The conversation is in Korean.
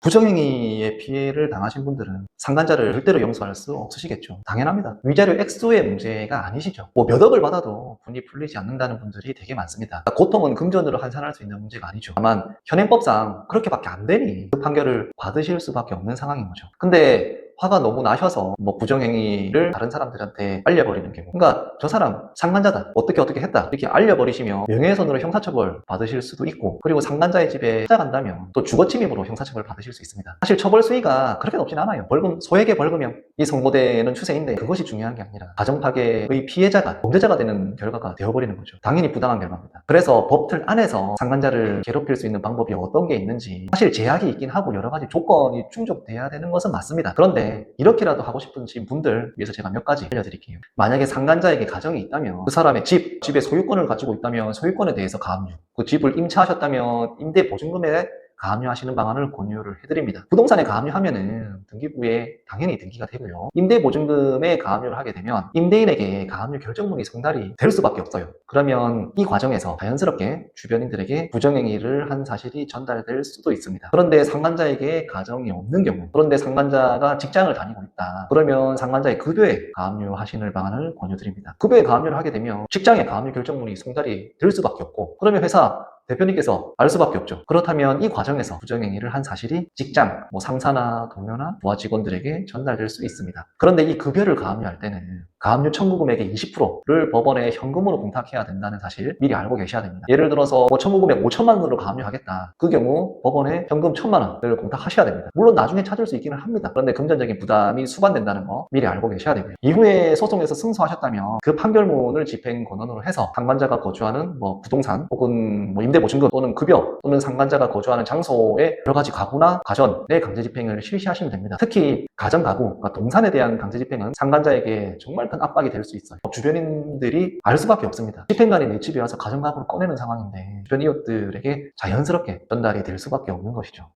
부정행위의 피해를 당하신 분들은 상간자를 절대로 용서할 수 없으시겠죠. 당연합니다. 위자료 액수의 문제가 아니시죠. 뭐 몇 억을 받아도 분이 풀리지 않는다는 분들이 되게 많습니다. 고통은 금전으로 환산할 수 있는 문제가 아니죠. 다만 현행법상 그렇게밖에 안 되니 그 판결을 받으실 수밖에 없는 상황인 거죠. 근데 화가 너무 나셔서 뭐 부정행위를 다른 사람들한테 알려버리는 경우. 그러니까 저 사람 상간자다. 어떻게 어떻게 했다. 이렇게 알려버리시면 명예훼손으로 형사처벌 받으실 수도 있고 그리고 상간자의 집에 찾아간다면 또 주거침입으로 형사처벌 받으실 수 있습니다. 사실 처벌 수위가 그렇게 높진 않아요. 벌금 소액의 벌금형 이 선고되는 추세인데 그것이 중요한 게 아니라 가정파괴의 피해자가 범죄자가 되는 결과가 되어버리는 거죠. 당연히 부당한 결과입니다. 그래서 법틀 안에서 상간자를 괴롭힐 수 있는 방법이 어떤 게 있는지 사실 제약이 있긴 하고 여러 가지 조건이 충족돼야 되는 것은 맞습니다. 그런데 이렇게라도 하고 싶으신 분들 위해서 제가 몇 가지 알려드릴게요. 만약에 상간자에게 가정이 있다면 그 사람의 집, 집의 소유권을 가지고 있다면 소유권에 대해서 가압류, 그 집을 임차하셨다면 임대 보증금에 가압류하시는 방안을 권유를 해드립니다. 부동산에 가압류하면은 등기부에 당연히 등기가 되고요. 임대 보증금에 가압류를 하게 되면 임대인에게 가압류 결정문이 송달이 될 수밖에 없어요. 그러면 이 과정에서 자연스럽게 주변인들에게 부정행위를 한 사실이 전달될 수도 있습니다. 그런데 상간자에게 가정이 없는 경우, 그런데 상간자가 직장을 다니고 있다. 그러면 상간자의 급여에 가압류하시는 방안을 권유드립니다. 급여에 가압류를 하게 되면 직장에 가압류 결정문이 송달이 될 수밖에 없고, 그러면 회사 대표님께서 알 수밖에 없죠. 그렇다면 이 과정에서 부정행위를 한 사실이 직장, 뭐 상사나 동료나 부하 직원들에게 전달될 수 있습니다. 그런데 이 급여를 가압류할 때는 가압류 청구 금액의 20%를 법원에 현금으로 공탁해야 된다는 사실 미리 알고 계셔야 됩니다. 예를 들어서 뭐 청구 금액 5천만 원으로 가압류하겠다. 그 경우 법원에 현금 1천만 원을 공탁하셔야 됩니다. 물론 나중에 찾을 수 있기는 합니다. 그런데 금전적인 부담이 수반된다는 거 미리 알고 계셔야 되고요. 이후에 소송에서 승소하셨다면 그 판결문을 집행 권한으로 해서 상관자가 거주하는 뭐 부동산 혹은 뭐 임대 보증금 또는 급여 또는 상관자가 거주하는 장소에 여러 가지 가구나 가전의 강제 집행을 실시하시면 됩니다. 특히 가전 가구, 그러니까 동산에 대한 강제 집행은 상관자에게 정말 큰 압박이 될 수 있어요. 주변인들이 알 수밖에 없습니다. 집행관이 내 집에 와서 가전 가구를 꺼내는 상황인데 주변 이웃들에게 자연스럽게 전달이 될 수밖에 없는 것이죠.